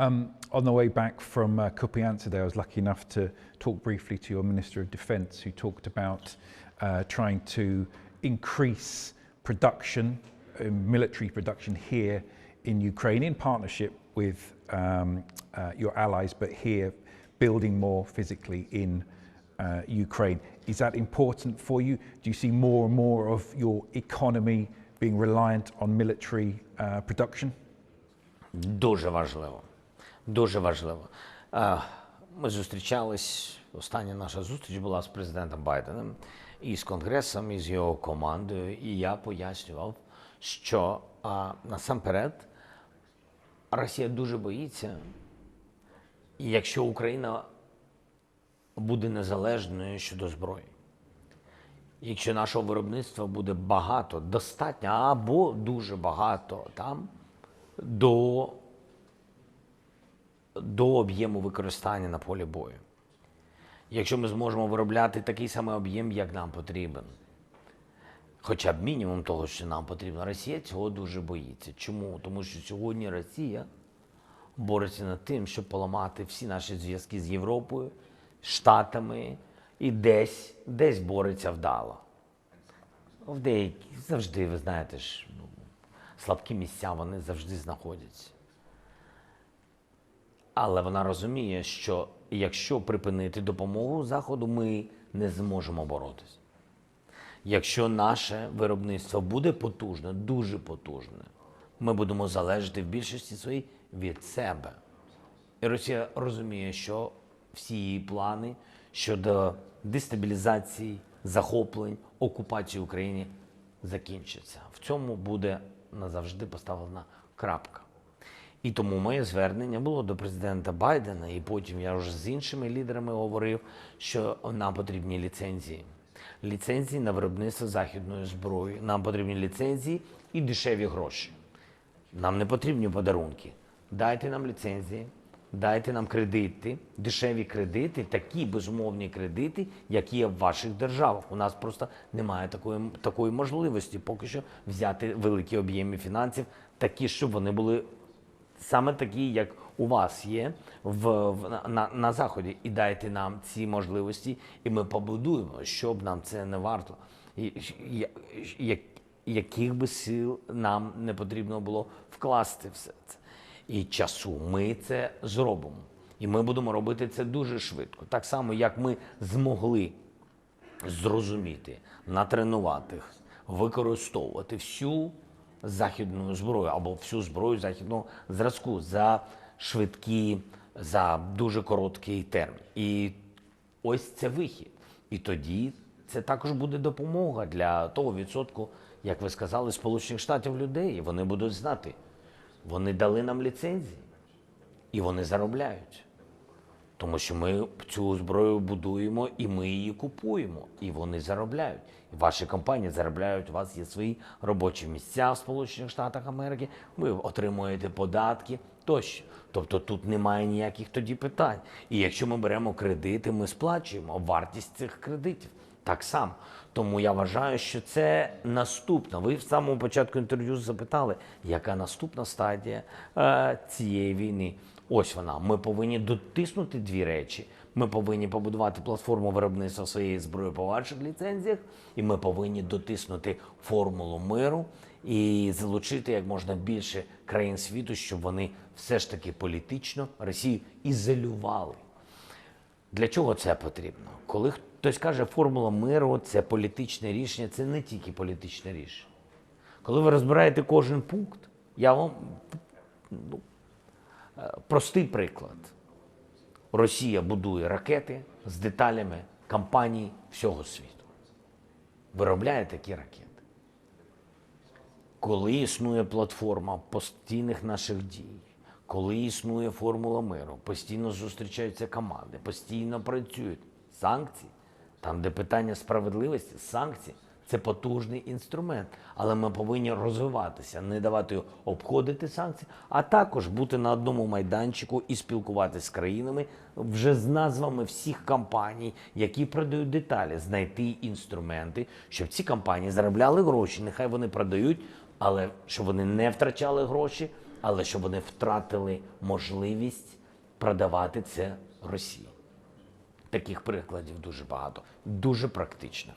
Um, on the way back from uh, Kupiansk today, I was lucky enough to talk briefly to your Minister of Defence, who talked about uh, trying to increase production, uh, military production here in Ukraine, in partnership with um, uh, your allies, but here building more physically in uh, Ukraine. Is that important for you? Do you see more and more of your economy being reliant on military uh, production? Дуже важливо. Дуже важливо. Е, Ми зустрічались. Остання наша зустріч була з президентом Байденом і з Конгресом, і з його командою. І я пояснював, що а, насамперед Росія дуже боїться, і якщо Україна буде незалежною щодо зброї. Якщо нашого виробництва буде багато, достатньо або дуже багато там до, до об'єму використання на полі бою. Якщо ми зможемо виробляти такий самий об'єм, як нам потрібен, хоча б мінімум того, що нам потрібно, Росія цього дуже боїться. Чому? Тому що сьогодні Росія бореться над тим, щоб поламати всі наші зв'язки з Європою, Штатами і десь, десь бореться вдало. В деякі завжди, ви знаєте ж, ну, слабкі місця вони завжди знаходяться. Але вона розуміє, що якщо припинити допомогу Заходу, ми не зможемо боротися. Якщо наше виробництво буде потужне, дуже потужне, ми будемо залежати в більшості своїй від себе. І Росія розуміє, що всі її плани щодо дестабілізації, захоплень, окупації України закінчаться. В цьому буде назавжди поставлена крапка. І тому моє звернення було до президента Байдена, і потім я вже з іншими лідерами говорив, що нам потрібні ліцензії. Ліцензії на виробництво західної зброї. Нам потрібні ліцензії і дешеві гроші. Нам не потрібні подарунки. Дайте нам ліцензії, дайте нам кредити, дешеві кредити, такі безумовні кредити, які є в ваших державах. У нас просто немає такої, такої можливості поки що взяти великі об'єми фінансів, такі, щоб вони були саме такі, як у вас є в, в на, на заході, і дайте нам ці можливості, і ми побудуємо, щоб нам це не варто. І, я- я- яких би сил нам не потрібно було вкласти все це. І часу ми це зробимо. І ми будемо робити це дуже швидко. Так само, як ми змогли зрозуміти, натренувати, використовувати всю західну зброю або всю зброю західного зразку за швидкі, за дуже короткий термін. І ось це вихід. І тоді це також буде допомога для того відсотку, як ви сказали, Сполучених Штатів людей. Вони будуть знати, вони дали нам ліцензії і вони заробляють. Тому що ми цю зброю будуємо і ми її купуємо, і вони заробляють. Ваші компанії заробляють, у вас є свої робочі місця в Сполучених Штатах Америки, ви отримуєте податки тощо. Тобто тут немає ніяких тоді питань. І якщо ми беремо кредити, ми сплачуємо вартість цих кредитів. Так само. Тому я вважаю, що це наступна. Ви в самому початку інтерв'ю запитали, яка наступна стадія е, цієї війни. Ось вона. Ми повинні дотиснути дві речі. Ми повинні побудувати платформу виробництва своєї зброї по ваших ліцензіях, і ми повинні дотиснути формулу миру і залучити як можна більше країн світу, щоб вони все ж таки політично Росію ізолювали. Для чого це потрібно? Коли хтось каже, формула миру це політичне рішення, це не тільки політичне рішення. Коли ви розбираєте кожен пункт, я вам ну, простий приклад. Росія будує ракети з деталями компаній всього світу. Виробляє такі ракети. Коли існує платформа постійних наших дій, коли існує формула миру, постійно зустрічаються команди, постійно працюють санкції, там, де питання справедливості, санкції це потужний інструмент. Але ми повинні розвиватися, не давати обходити санкції, а також бути на одному майданчику і спілкуватися з країнами вже з назвами всіх компаній, які продають деталі, знайти інструменти, щоб ці компанії заробляли гроші. Нехай вони продають, але щоб вони не втрачали гроші, але щоб вони втратили можливість продавати це Росії. Таких прикладів дуже багато, дуже практичних.